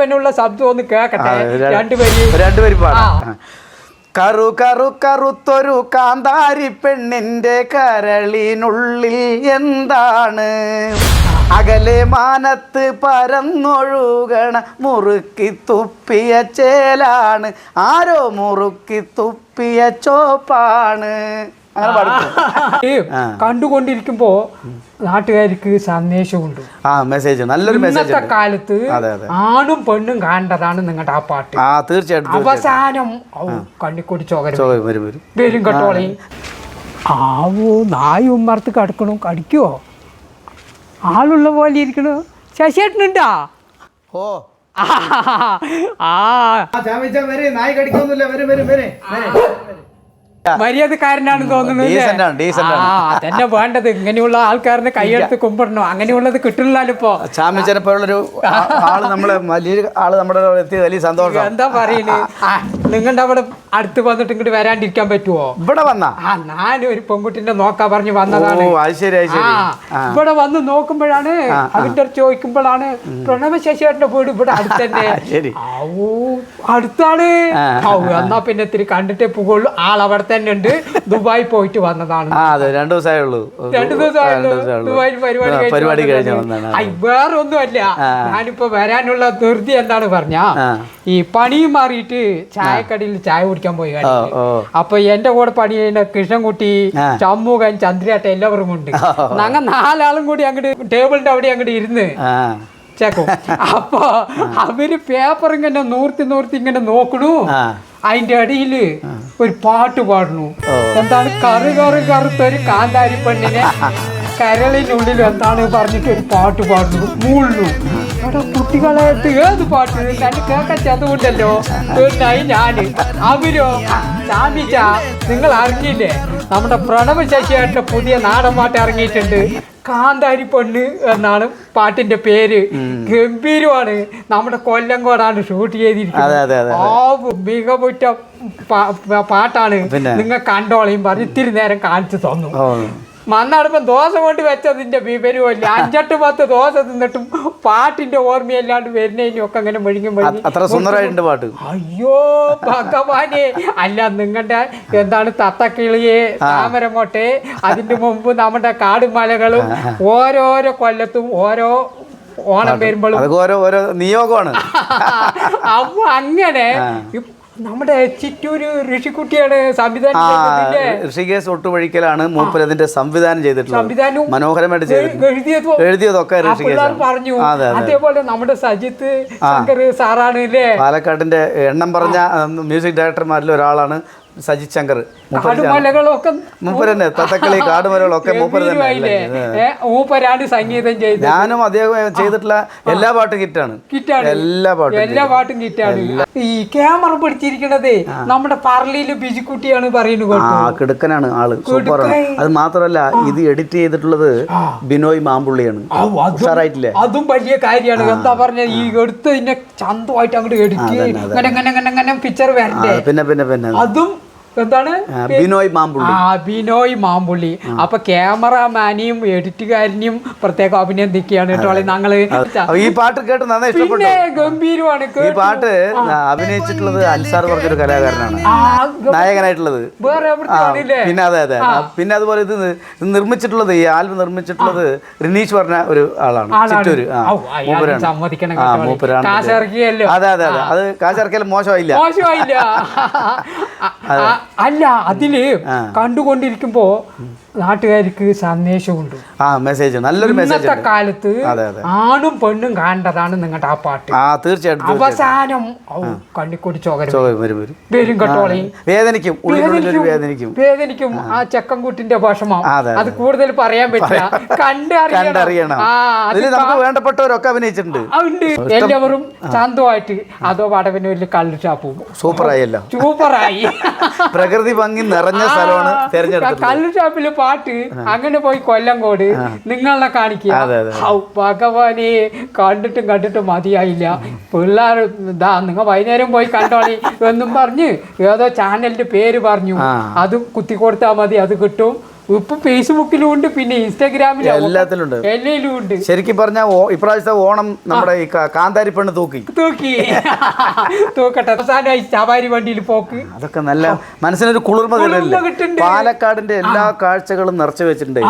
വാടവനുള്ള ശബ്ദം ഒന്ന് കേക്കട്ടെ. രണ്ടുപേര്. കറു കറു കറുത്തൊരു കാന്താരി പെണ്ണിന്റെ കരളിനുള്ളിൽ എന്താണ്? അകലെ മാനത്ത് പരന്നൊഴുകണ മുറുക്കി തുപ്പിയ ചേലാണ്. ആരോ മുറുക്കി തുപ്പിയ ചോപ്പാണ്. ഈ കണ്ടുകൊണ്ടിരിക്കുമ്പോ നാട്ടുകാർക്ക് സന്ദേശമുണ്ട്. ആ മെസ്സേജ് നല്ലൊരു മെസ്സേജ് ഇന്നത്തെ കാലത്ത്. ആണും പെണ്ണും കാണേണ്ടതാണ് നിങ്ങളുടെ ആ പാട്ട്. ആ തീർച്ചയായിട്ടും. അവസാനം കണ്ണിക്കൊടി ചോകരം വരും കട്ടോളി ആവോ നായ ഉമ്മർത്ത് കടക്കണോ? കടിക്കുവോ ആളുള്ള പോലെ ഇരിക്കണു? ശശിയേട്ടനുണ്ടാ? ഓ. ആ. ആ നായി കടിക്കൊന്നുമില്ല. വരും വരും വരും. മര്യാദക്കാരനാണ് തോന്നുന്നത് തന്നെ വേണ്ടത്. ഇങ്ങനെയുള്ള ആൾക്കാരനെ കൈയെടുത്ത് കുമ്പിടണോ? അങ്ങനെയുള്ളത് കിട്ടുന്നാലിപ്പോ ഇപ്പൊ? ചാമ്യച്ചനെ പോലുള്ളൊരു ആൾ നമ്മളെ വലിയ ആൾ നമ്മുടെ എത്തിയത് വലിയ സന്തോഷം. എന്താ പറയുന്നത് നിങ്ങളുടെ അവിടെ അടുത്ത് വന്നിട്ട് ഇങ്ങോട്ട് വരാണ്ടിരിക്കാൻ പറ്റുമോ ഇവിടെ വന്നാ? ആ ഞാൻ ഒരു പെൺകുട്ടിനെ നോക്കാ പറഞ്ഞു വന്നതാണ്. ഇവിടെ വന്ന് നോക്കുമ്പോഴാണ് അടുത്ത് ചോദിക്കുമ്പോഴാണ് പ്രണവ ശശിയേട്ടന്റെ വീട് ഇവിടെ അടുത്ത് തന്നെ ശരി. ആവൂ അടുത്താണ്. എന്നാ പിന്നെ ഇത്തിരി കണ്ടിട്ടേ പോകുള്ളൂ ആൾ അവിടെ തന്നെ ഉണ്ട്. ദുബായ് പോയിട്ട് വന്നതാണ്. അതെ രണ്ടു ദിവസമേ ഉള്ളൂ. രണ്ടു ദിവസമായുള്ളൂ. ദുബായിൽ പരിപാടി കഴിഞ്ഞു ഐ, വേറൊന്നുമല്ല. ഞാനിപ്പോ വരാനുള്ള ധൃതി എന്താണ് പറഞ്ഞ ഈ പണിയും മാറിയിട്ട് ചായക്കടയിൽ ചായ കുടിക്കാൻ പോയി. അപ്പൊ എന്റെ കൂടെ പണി ചെയ്യുന്ന കൃഷ്ണൻകുട്ടി. ചമ്മുകൻ ചന്ദ്രയാട്ട എല്ലാവരും ഉണ്ട്. ഞങ്ങൾ നാലാളും കൂടി അങ്ങോട്ട് ടേബിളിന്റെ അവിടെ അങ്ങോട്ട് ഇരുന്ന് ചേക്കും അപ്പൊ അവർ പേപ്പർ ഇങ്ങനെ നൂർത്തി നൂർത്തി ഇങ്ങനെ നോക്കണു. അതിന്റെ അടിയിൽ ഒരു പാട്ട് പാടണു എന്താണ് കറി കറു കറുത്തൊരു കാന്താരി പെണ്ണിനെ കരളിനുള്ളിൽ എന്താണ് പറഞ്ഞിട്ട് ഒരു പാട്ട് പാടുന്നു. മൂളു അവിടെ കുട്ടികളായിട്ട് ഏത് പാട്ട്? തന്നെ കേൾക്കാൻ ചതുകൊണ്ടല്ലോ തീർച്ചയായും ഞാൻ. അവരോ? ചാമ്പിച്ച നിങ്ങൾ അറിഞ്ഞില്ലേ? നമ്മുടെ പ്രണവ് ശശിയായിട്ട് പുതിയ നാടൻ പാട്ട് ഇറങ്ങിയിട്ടുണ്ട്. കാന്താരി പെണ്ണ് എന്നാണ് പാട്ടിന്റെ പേര്. ഗംഭീരമാണ്. നമ്മുടെ കൊല്ലം കോടാണ് ഷൂട്ട് ചെയ്തിരിക്കുന്നത്. ആ മികവുറ്റ പാട്ടാണ്. നിങ്ങൾ കണ്ടോളയും പറഞ്ഞ് ഇത്തിരി നേരം കാണിച്ചു തന്നു. മണ്ണടുപ്പം ദോശ കൊണ്ട് വെച്ചതിന്റെ വിവരമില്ല അഞ്ചെട്ട് പത്ത് ദോശ തിന്നിട്ടും പാട്ടിന്റെ ഓർമ്മയല്ലാണ്ട് വരുന്നതിനും ഒക്കെ അങ്ങനെ മെഴുകി അത്ര സുന്ദരമായിട്ടുണ്ട് പാട്ട്. അയ്യോ ഭഗവാനെ. അല്ല നിങ്ങളുടെ എന്താണ് തത്തക്കിളിയെ താമരമോട്ടെ അതിന്റെ മുമ്പ് നമ്മുടെ കാടുമലകളും ഓരോരോ കൊല്ലത്തും ഓരോ ഓണം വരുമ്പോഴും ഓരോ ഓരോ നിയോഗമാണ്. അപ്പൊ അങ്ങനെ നമ്മുടെ ചിറ്റൂര് ഋഷിക്കുട്ടിയാണ് സംവിധാനം? ഋഷികേശ് ഒട്ടുവഴിക്കലാണ് മൂപ്പർ അതിന്റെ സംവിധാനം ചെയ്തിട്ടുള്ളത്. മനോഹരമായിട്ട് ചെയ്തിട്ടുണ്ട്. എഴുതിയതോ എഴുതിയതൊക്കെ പറഞ്ഞു. അതെ അതെ. അതേപോലെ നമ്മുടെ സജിത്ത് ശങ്കർ സാറാണ് പാലക്കാടിന്റെ എണ്ണം പറഞ്ഞ മ്യൂസിക് ഡയറക്ടർമാരിൽ ഒരാളാണ്. സജിത് ശങ്കർ കാടുമലകളൊക്കെ തന്നെ തത്തക്കളി കാടുമലകളൊക്കെ? മൂപ്പരാണ് സംഗീതം ചെയ്തു ഞാനും അദ്ദേഹം ചെയ്തിട്ടുള്ള എല്ലാ പാട്ടും കിറ്റാണ് എല്ലാ പാട്ടും എല്ലാ പാട്ടും കിറ്റാണ് ഈ ക്യാമറ പിടിച്ചിരിക്കുന്നത് നമ്മുടെ പാർലിയിൽ ബിജിക്കുട്ടിയാണ് പറയുന്നത് ആ കിടക്കനാണ് ആൾ. സൂപ്പറാണ്. അത് മാത്രമല്ല ഇത് എഡിറ്റ് ചെയ്തിട്ടുള്ളത് ബിനോയ് മാമ്പുള്ളിയാണ്. ഉഷാറായിട്ടില്ലേ? അതും വലിയ കാര്യമാണ്. എന്താ പറഞ്ഞ? ഈ എടുത്ത് ഇതിനെ ചന്തമായിട്ട് അങ്ങോട്ട് എടുക്കുക അങ്ങനെ അങ്ങനെ പിക്ചർ വരണ്ടേ? പിന്നെ പിന്നെ പിന്നെ. അതും എന്താണ്? ബിനോയ് മാമ്പുള്ളി. ആ ബിനോയ് മാമ്പുള്ളി. അപ്പൊ ക്യാമറമാനെയും എഡിറ്റുകാരനെയും പ്രത്യേകം അഭിനന്ദിക്കുകയാണ് കേട്ടോ. ഞങ്ങൾ ഈ പാട്ട് കേട്ട് നന്നായി ഇഷ്ടപ്പെട്ടു? ഗംഭീരമാണ് ഈ പാട്ട് അഭിനയിച്ചിട്ടുള്ളത് അൻസാർ പറഞ്ഞൊരു കലാകാരനാണ്. നായകനായിട്ടുള്ളത്. പിന്നെ അതെ അതെ. പിന്നെ അതുപോലെ ഇത് നിർമ്മിച്ചിട്ടുള്ളത് ഈ ആൽബം നിർമ്മിച്ചിട്ടുള്ളത് റിനീഷ് പറഞ്ഞ ഒരു ആളാണ്. ചിറ്റൂര്. ആ മൂപ്പരാണ്. അതെ അതെ അതെ. അത് കാശിറക്കിയാലും മോശമായില്ല. മോശമായില്ല. അല്ല അതിൽ കണ്ടുകൊണ്ടിരിക്കുമ്പോ നാട്ടുകാർക്ക് സന്ദേശമുണ്ട്. ആ മെസ്സേജ് നല്ലൊരു മെസ്സേജ് ഇന്നത്തെ കാലത്ത്. ആണും പെണ്ണും കണ്ടതാണ് നിങ്ങളുടെ ആ പാട്ട്. ആ തീർച്ചയായിട്ടും. അവസാനം കണ്ണിക്കൊടി ചോകരം പേരും കട്ടോളയും വേദനിക്കും. വേദനിക്കും. വേദനിക്കും. ആ. ചെക്കൻകുട്ടിന്റെ ഭാഷമാ അത് കൂടുതൽ പറയാൻ പറ്റില്ല. കണ്ടറിയണം. നമുക്ക് വേണ്ടപ്പെട്ടവരൊക്കെ അഭിനയിച്ചിട്ടുണ്ട്. എല്ലാവരും ശാന്തമായിട്ട് അതോ വടവിന് വലിയ കള്ളു ഷാപ്പും സൂപ്പറായല്ലോ സൂപ്പറായി. പ്രകൃതി ഭംഗി നിറഞ്ഞ സ്ഥലമാണ് തിരഞ്ഞെടുത്തത് കള്ളു ഷാപ്പിൽ പാട്ട് അങ്ങനെ പോയി കൊല്ലങ്കോട് നിങ്ങളെ കാണിക്കുക. ഭഗവാനെ കണ്ടിട്ടും കണ്ടിട്ടും മതിയായില്ല. പിള്ളേർ ഇതാ നിങ്ങൾ വൈകുന്നേരം പോയി കണ്ടോളി എന്നും പറഞ്ഞ് ഏതോ ചാനലിന്റെ പേര് പറഞ്ഞു. അതും അത് കുത്തി കൊടുത്താൽ മതി അത് കിട്ടും. ഇപ്പൊ ഫേസ്ബുക്കിലും ഉണ്ട് പിന്നെ ഇൻസ്റ്റാഗ്രാമിലും എല്ലാത്തിലും ഉണ്ട്. ശരിക്കും പറഞ്ഞാൽ ഇപ്രാവശ്യത്തെ ഓണം നമ്മുടെ ഈ കാന്താരി പെണ്ണ് തൂക്കി. തൂക്കി. തൂക്കട്ടെ. അവസാനമായി സവാരി വണ്ടിയിൽ പോക്ക്. അതൊക്കെ നല്ല മനസ്സിനൊരു കുളിർമ പാലക്കാടിന്റെ എല്ലാ കാഴ്ചകളും നിറച്ചു വെച്ചിട്ടുണ്ട്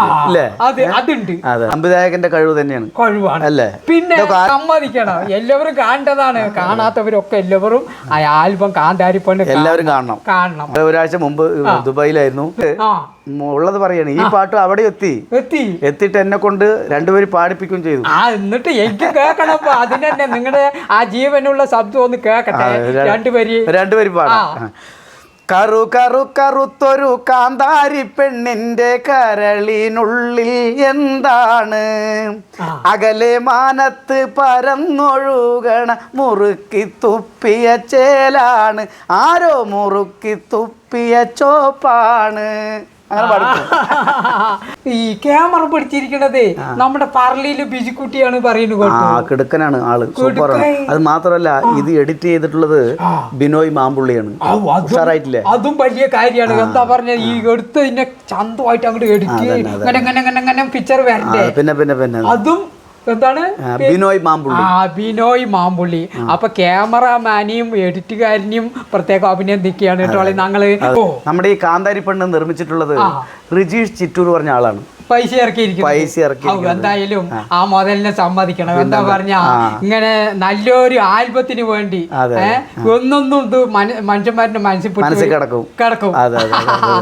അത് സംവിധായകന്റെ കഴിവ് തന്നെയാണ്. കഴിവാണ്. അല്ലേ? പിന്നെ സമ്മതിക്കണം. എല്ലാവരും കാണേണ്ടതാണ്. കാണാത്തവരൊക്കെ എല്ലാവരും ആ ആൽബം കാന്താരി പെണ്ണ് എല്ലാവരും കാണണം. കാണണം. ഒരാഴ്ച മുമ്പ് ദുബായിലായിരുന്നു. ഉള്ളത് പറയാണ് ഈ പാട്ട് അവിടെ എത്തി. എത്തി. എത്തിയിട്ട് എന്നെ കൊണ്ട് രണ്ടുപേര് പാടിപ്പിക്കുകയും ചെയ്തു. ആ എന്നിട്ട് എനിക്ക് കേൾക്കണം അതിന് തന്നെ നിങ്ങളുടെ ആ ജീവനുള്ള ശബ്ദം ഒന്ന് കേക്കട്ടെ രണ്ടുപേര്. രണ്ടുപേര് പാടാം. കറു കറു കറുത്തൊരു കാന്താരി പെണ്ണിന്റെ കരളിനുള്ളിൽ എന്താണ്? അകലെ മാനത്ത് പരന്നൊഴുകണ മുറുക്കി തുപ്പിയ ചേലാണ്. ആരോ മുറുക്കി തുപ്പിയ ചോപ്പാണ്. ഈ ക്യാമറ പിടിച്ചിരിക്കണത് നമ്മുടെ പറളിയിൽ ബിജിക്കുട്ടിയാണ് പറയുന്നത് കിടുക്കനാണ് ആൾ. സൂപ്പറാണ്. അത് മാത്രമല്ല ഇത് എഡിറ്റ് ചെയ്തിട്ടുള്ളത് ബിനോയ് മാമ്പുള്ളിയാണ്. അതും- ഉഷാറായിട്ടില്ലേ? അതും വലിയ കാര്യമാണ്. എന്താ പറഞ്ഞ? ഈ എടുത്ത് ഇതിനെ ചന്തമായിട്ട് അങ്ങോട്ട് എടുക്കുക പിക്ചർ വരണ്ടേ? പിന്നെ പിന്നെ പിന്നെ. അതും എന്താണ്? ബിനോയ് മാമ്പുള്ളി. ആ ബിനോയ് മാമ്പുള്ളി. അപ്പൊ ക്യാമറമാനെയും എഡിറ്റുകാരനെയും പ്രത്യേകം അഭിനന്ദിക്കുകയാണ് കേട്ടോ ഞങ്ങൾ നമ്മുടെ ഈ കാന്താരി പെണ്ണ് നിർമ്മിച്ചിട്ടുള്ളത് റിജീഷ് ചിറ്റൂർ പറഞ്ഞ ആളാണ്. പൈസ ഇറക്കിയിരിക്കും പൈസ ഇറക്കി എന്തായാലും ആ. മുതലിനെ സമ്മതിക്കണം. എന്താ പറഞ്ഞ ഇങ്ങനെ നല്ലൊരു ആൽബത്തിന് വേണ്ടി ഒന്നൊന്നും ഇത് മനുഷ്യന്മാരുടെ മനസ്സിൽ കിടക്കും. കിടക്കും.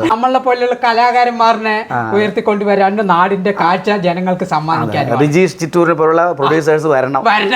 നമ്മളെ പോലെയുള്ള കലാകാരന്മാരനെ ഉയർത്തിക്കൊണ്ടുവരാണ്ട് നാടിന്റെ കാഴ്ച ജനങ്ങൾക്ക് സമ്മാനിക്കാൻ റിജീഷ് ചിറ്റൂരിനെ പോലുള്ള പ്രൊഡ്യൂസേഴ്സ് വരണം. വരണം.